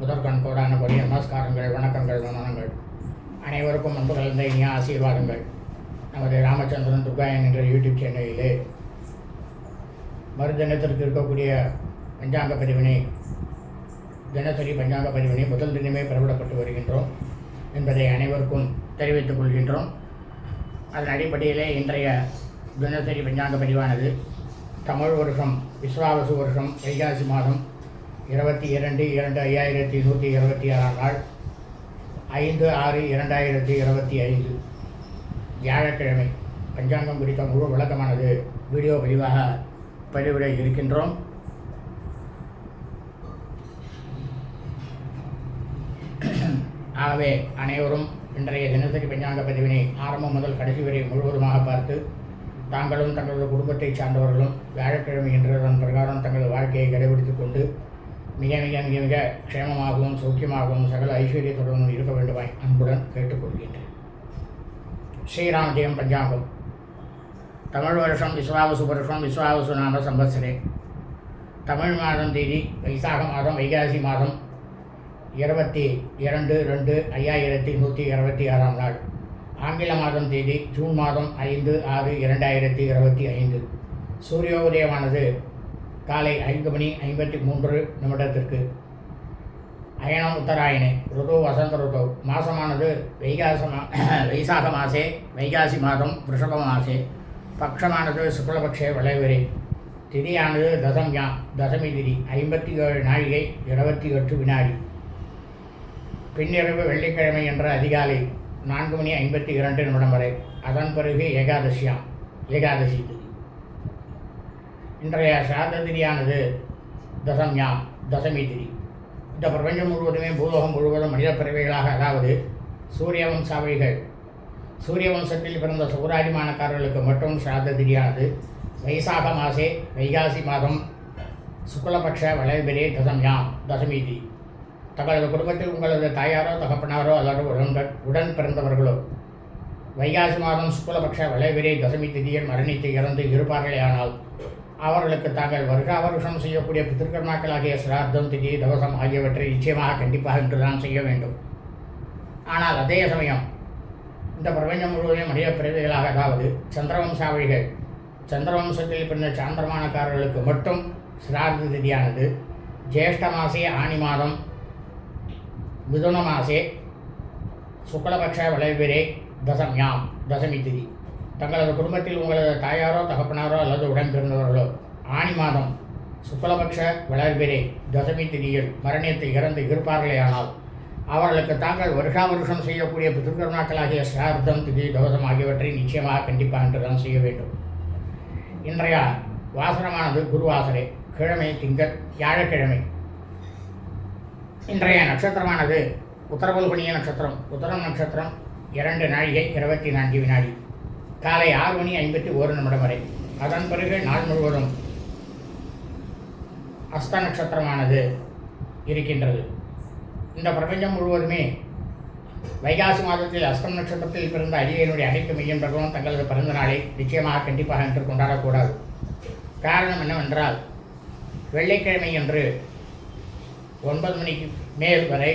முதற்கண் கோடானபடி நமஸ்காரங்கள் வணக்கங்கள் வந்தனங்கள். அனைவருக்கும் அன்பு கலந்த இனிய ஆசீர்வாதங்கள். நமது ராமச்சந்திரன் துர்காயன் என்ற யூடியூப் சேனலிலே மறுதினத்திற்கு இருக்கக்கூடிய பஞ்சாங்க பதிவினை தினசரி பஞ்சாங்க பதிவினை முதல் தினமே பிரபலப்பட்டு வருகின்றோம் என்பதை அனைவருக்கும் தெரிவித்துக் கொள்கின்றோம். அதன் அடிப்படையிலே இன்றைய தினசரி பஞ்சாங்க பதிவானது தமிழ் வருஷம் விஸ்வாவசு வருஷம் வைகாசி மாதம் இருபத்தி இரண்டு இரண்டு ஐயாயிரத்தி நூற்றி இருபத்தி ஆறாம் நாள் ஐந்து ஆறு இரண்டாயிரத்தி இருபத்தி ஐந்து. வியாழக்கிழமை பஞ்சாங்கம் குறித்த முழு விளக்கமானது வீடியோ பதிவாக பதிவிட இருக்கின்றோம். ஆகவே அனைவரும் இன்றைய தினசரி பஞ்சாங்க பதிவினை ஆரம்பம் முதல் கடைசி வரை முழுவதுமாக பார்த்து தாங்களும் தங்களது குடும்பத்தைச் சார்ந்தவர்களும் வியாழக்கிழமை என்றதன் பிரகாரம் தங்களது வாழ்க்கையை கடைபிடித்துக் கொண்டு மிக மிக மிக மிக க்ஷேமமாகவும் சௌக்கியமாகவும் சகல ஐஸ்வர்யத்துடனும் இருக்க வேண்டுமாய் அன்புடன் கேட்டுக்கொள்கின்றேன். ஸ்ரீராம் ஜெயம் பஞ்சாங்கம். தமிழ் வருஷம் விஸ்வாவசு வருஷம் விஸ்வாவசு நாம சம்பத்சரே தமிழ் மாதம் தேதி வைசாக மாதம் வைகாசி மாதம் இருபத்தி இரண்டு ரெண்டு ஐயாயிரத்தி நூற்றி இருபத்தி ஆறாம் நாள். ஆங்கில மாதம் தேதி ஜூன் மாதம் ஐந்து ஆறு இரண்டாயிரத்தி இருபத்தி ஐந்து. சூரிய உதயமானது காலை ஐந்து மணி ஐம்பத்தி மூன்று நிமிடத்திற்கு. அயனம் உத்தராயணே ருது வசந்த ருது. மாசமானது வைகாச மா வைசாக மாசே வைகாசி மாதம் ரிஷப மாசே. பக்ஷமானது சுக்லபக்ஷே வளைவரே. திதியானது தசம்யா தசமி திதி ஐம்பத்தி ஏழு நாழிகை இருபத்தி எட்டு வினாடி. பின்னிரவு வெள்ளிக்கிழமை என்ற அதிகாலை நான்கு மணி ஐம்பத்தி இரண்டு நிமிடம் வரை. அதன் பிறகு ஏகாதசியாம் ஏகாதசி இன்றைய சாதந்திரியானது தசம் தசம்யாம் தசமி திரி இந்த பிரபஞ்சம் முழுவதுமே பூலோகம் முழுவதும் மனித பிறவைகளாக அதாவது சூரிய வம்சாவளிகள். சூரிய வம்சத்தில் பிறந்த சுகராஜிமானக்காரர்களுக்கு மட்டும் சாத திரியானது வைசாக மாசே வைகாசி மாதம் சுக்லபக்ஷ வளைபிரே தசம்யாம் தசமி திரி தங்களது குடும்பத்தில் உங்களது தாயாரோ தகப்பனாரோ அல்லது உடன் உடன் பிறந்தவர்களோ வைகாசி மாதம் சுக்லபக்ஷ வளைவிலே தசமி திதியில் மரணித்து இறந்து இருப்பார்களேயானால் அவர்களுக்கு தாங்கள் வருஷா வருஷம் செய்யக்கூடிய பித்திருக்கர்மாக்களாகிய சிராத்தம் திதி தவசம் ஆகியவற்றை நிச்சயமாக கண்டிப்பாக இன்றுதான் செய்ய வேண்டும். ஆனால் அதே சமயம் இந்த பிரபஞ்சம் முழுவதும் மனித பிறவிகளாக அதாவது சந்திரவம்சாவளிகள் சந்திரவம்சத்தில் பிறந்த சாந்திரமானக்காரர்களுக்கு மட்டும் சிரார்த்த திதியானது. ஜேஷ்ட மாசே ஆணி மாதம் மிதுன மாசே சுக்லபக்ஷ விளைவிரே தசம்யாம் தசமி திதி. தங்களது குடும்பத்தில் உங்களது தாயாரோ தகப்பனாரோ அல்லது உடன் பிறந்தவர்களோ ஆணி மாதம் சுக்லபக்ஷ வளர்பிரே தசமி திதியில் மரணித்து இறந்து இருப்பார்களேயானால் அவர்களுக்கு தாங்கள் வருஷா வருஷம் செய்யக்கூடிய பிதிருக்கருணாக்களாகிய சிரார்த்தம் திதி தோஷம் ஆகியவற்றை நிச்சயமாக கண்டிப்பாக என்றுதான் செய்ய வேண்டும். இன்றைய வாசனமானது குருவாசரே கிழமை திங்கள் வியாழக்கிழமை. இன்றைய நட்சத்திரமானது உத்தரபல்குனிய நட்சத்திரம் உத்தரம் நட்சத்திரம் இரண்டு நாழிகை இருபத்தி நான்கு வினாடி. காலை ஆறு மணி ஐம்பத்தி ஒரு நிமிடம் வரை. அதன் பிறகு நாள் முழுவதும் அஸ்த நட்சத்திரமானது இருக்கின்றது. இந்த பிரபஞ்சம் முழுவதுமே வைகாசி மாதத்தில் அஸ்தம் நட்சத்திரத்தில் பிறந்த அடியனுடைய அனைத்து பிரபலம் தங்களது பிறந்த நாளை நிச்சயமாக கண்டிப்பாக என்று கொண்டாடக்கூடாது. காரணம் என்னவென்றால் வெள்ளிக்கிழமை என்று ஒன்பது மணிக்கு மேல் வரை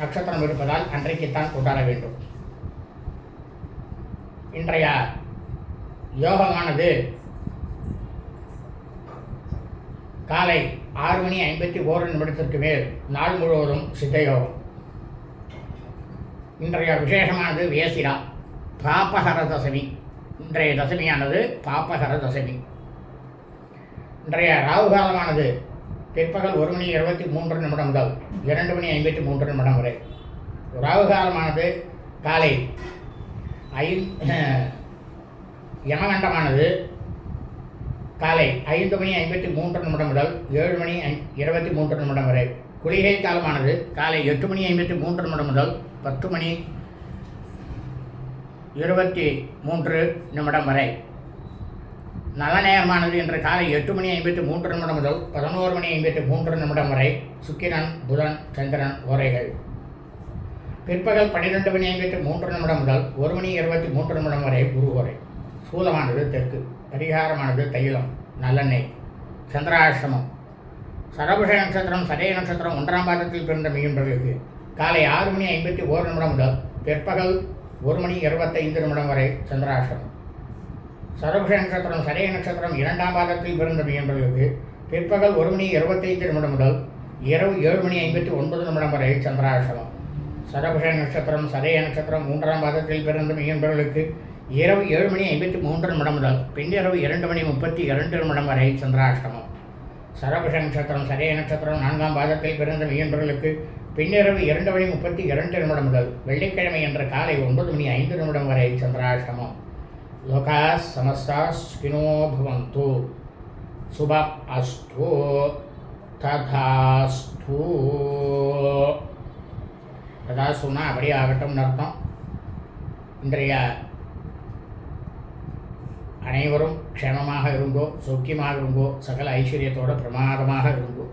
நட்சத்திரம் இருப்பதால் அன்றைக்குத்தான் கொண்டாட வேண்டும். இன்றைய யோகமானது காலை ஆறு மணி ஐம்பத்தி ஓரு நிமிடத்திற்கு மேல் நாள் முழுவதும் சித்த யோகம். இன்றைய விசேஷமானது வேசிரா பாப்பகர தசமி. இன்றைய தசமியானது பாப்பகர தசமி. இன்றைய ராகு காலமானது பிற்பகல் ஒரு மணி இருபத்தி மூன்று நிமிடம் முதல் இரண்டு மணி ஐம்பத்தி மூன்று நிமிடம் வரை. ராகு காலமானது காலை ஐ யமகண்டமானது காலை ஐந்து மணி ஐம்பத்தி மூன்று நிமிடம் முதல் ஏழு மணி இருபத்தி மூன்று நிமிடம் வரை. குளிகை காலமானது காலை எட்டு மணி ஐம்பத்தி மூன்று நிமிடம் முதல் பத்து மணி இருபத்தி மூன்று நிமிடம் வரை. நல்ல நேரமானது இன்று காலை எட்டு மணி ஐம்பத்தி மூன்று நிமிடம் முதல் பதினோரு மணி ஐம்பத்தி மூன்று நிமிடம் வரை சுக்கிரன் புதன் சந்திரன் ஓரைகள். பிற்பகல் பன்னிரெண்டு மணி ஐம்பத்தி மூன்று நிமிடம் முதல் ஒரு மணி இருபத்தி மூன்று நிமிடம் வரை குரு சூலமானது தெற்கு பரிகாரமானது தைலம் நல்லெண்ணெய் சந்திராசிரமம் சரபுஷ நட்சத்திரம் சதய நட்சத்திரம் ஒன்றாம் பாதத்தில் பிறந்த மீன்பர்களுக்கு காலை ஆறு மணி ஐம்பத்தி ஓரு நிமிடம் முதல் பிற்பகல் ஒரு மணி இருபத்தைந்து நிமிடம் வரை சந்திராசிரமம் சரபுஷ நட்சத்திரம் சதய நட்சத்திரம் இரண்டாம் பாதத்தில் பிறந்த மீன்பர்களுக்கு பிற்பகல் ஒரு மணி இருபத்தைந்து நிமிடம் முதல் இரவு ஏழு மணி ஐம்பத்தி ஒன்பது நிமிடம் வரை சந்திராசிரமம் சரபுஷ நட்சத்திரம் சதய நட்சத்திரம் மூன்றாம் பாதத்தில் பிறந்த மீன்பர்களுக்கு இரவு ஏழு மணி ஐம்பத்தி மூன்று நிமிடம் முதல் பின்னிரவு இரண்டு மணி முப்பத்தி இரண்டு நிமிடம் வரை சந்திராஷ்டமம் சரபுஷ நட்சத்திரம் சதய நட்சத்திரம் நான்காம் பாதத்தில் பிறந்த மீன்பர்களுக்கு பின்னிரவு இரண்டு மணி முப்பத்தி இரண்டு நிமிடம் முதல் வெள்ளிக்கிழமை என்ற காலை ஒன்பது மணி ஐந்து நிமிடம் வரை சந்திராஷ்டமம் லோகா சமஸ்தா ஸ்கினோ பவந்து. சுபம் அஸ்து ததாஸ்து. ததாஸ்துனா அப்படியே ஆகட்டும்னு அர்த்தம். இன்றைய அனைவரும் க்ஷேமமாக இருங்கோ சௌக்கியமாக இருங்கோ சகல ஐஸ்வர்யத்தோட பிரமாதமாக இருங்கோ.